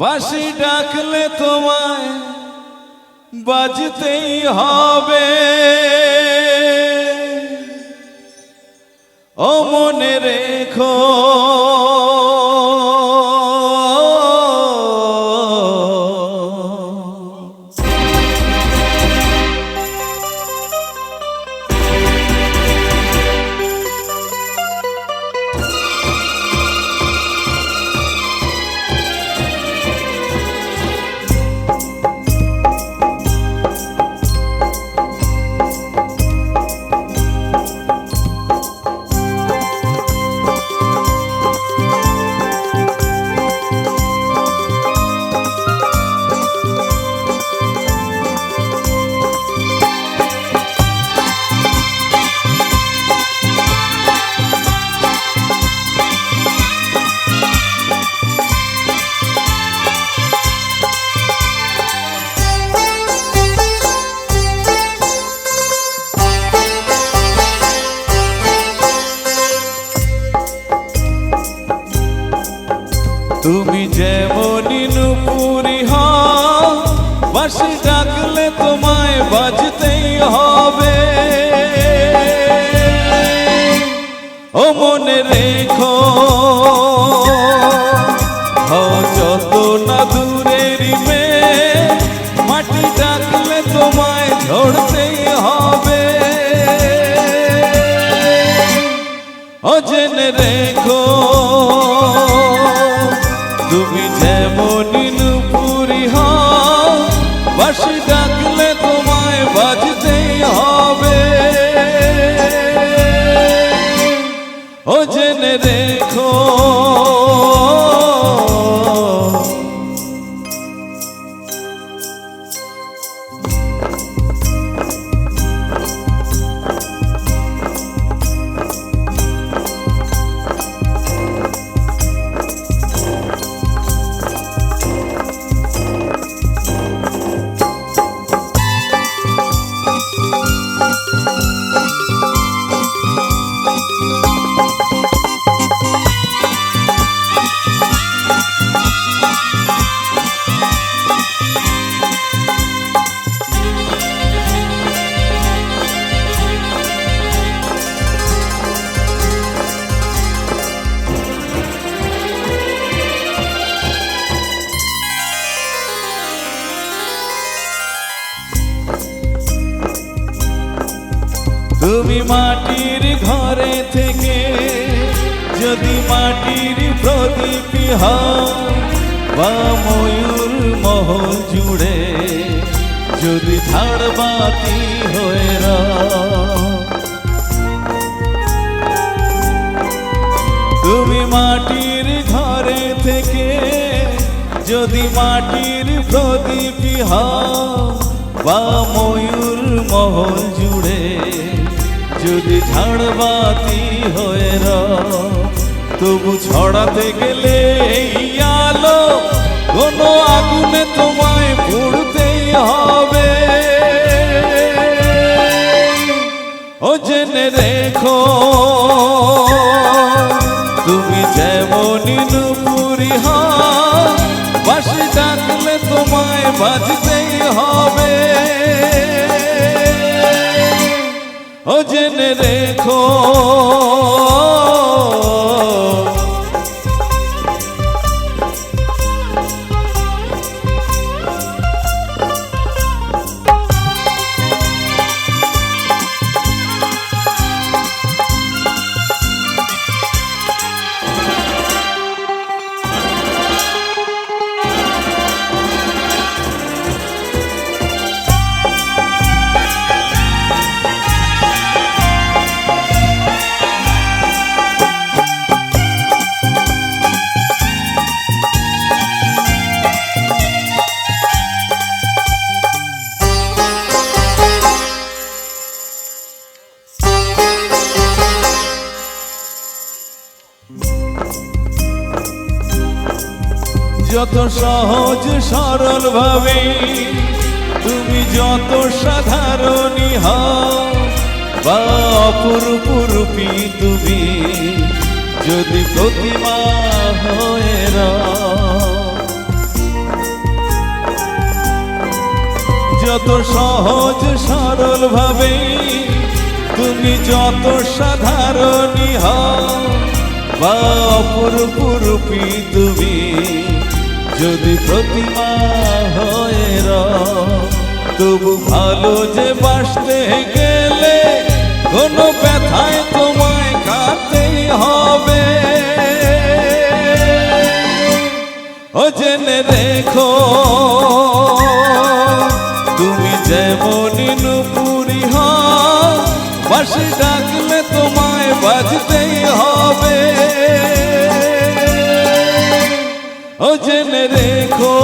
বাসি ডাকলে তোমায় বাজতেই হবে। ও মনে রেখো ঝরতেই হবে। ও জেনে রেখো, তুমি যেমন নুপুরি হও বাসি ডাকলে তোমায় বাজতেই হবে। ও জেনে রেখো তুমি মাটির ঘরে থেকে যদি মাটির প্রদীপ হও, বা ময়ূর মহল জুড়ে যদি ঝাড়বাতি হয়ে। তুমি মাটির ঘরে থেকে যদি মাটির প্রদীপ হও, বা ময়ূর মহল জুড়ে যদি ঝাড়বাতি হয়ে তবু ছড়াতে গেলে এই আলো কোনো আগুনে তোমায় পুড়তেই হবে। ও জেনে রেখো, তুমি যেমনই নুপুরি ও রেখো। যত সহজ সরল ভাবে তুমি যত সাধারণী হও, বা তুমি যদি প্রতিমা হয়ে যত সহজ সরল ভাবে তুমি যত সাধারণী হও, বা তুমি যদি প্রতিমা হয়ে রও, তবু ভালো যে বাসতে গেলে কোনো ব্যথায় তোমায় কাঁদতেই হবে। ও জেনে রেখো তুমি যেমন নুপুরি হও বাসি ডাকলে তোমায় বাজতেই হবে। ও জেনে রেখো।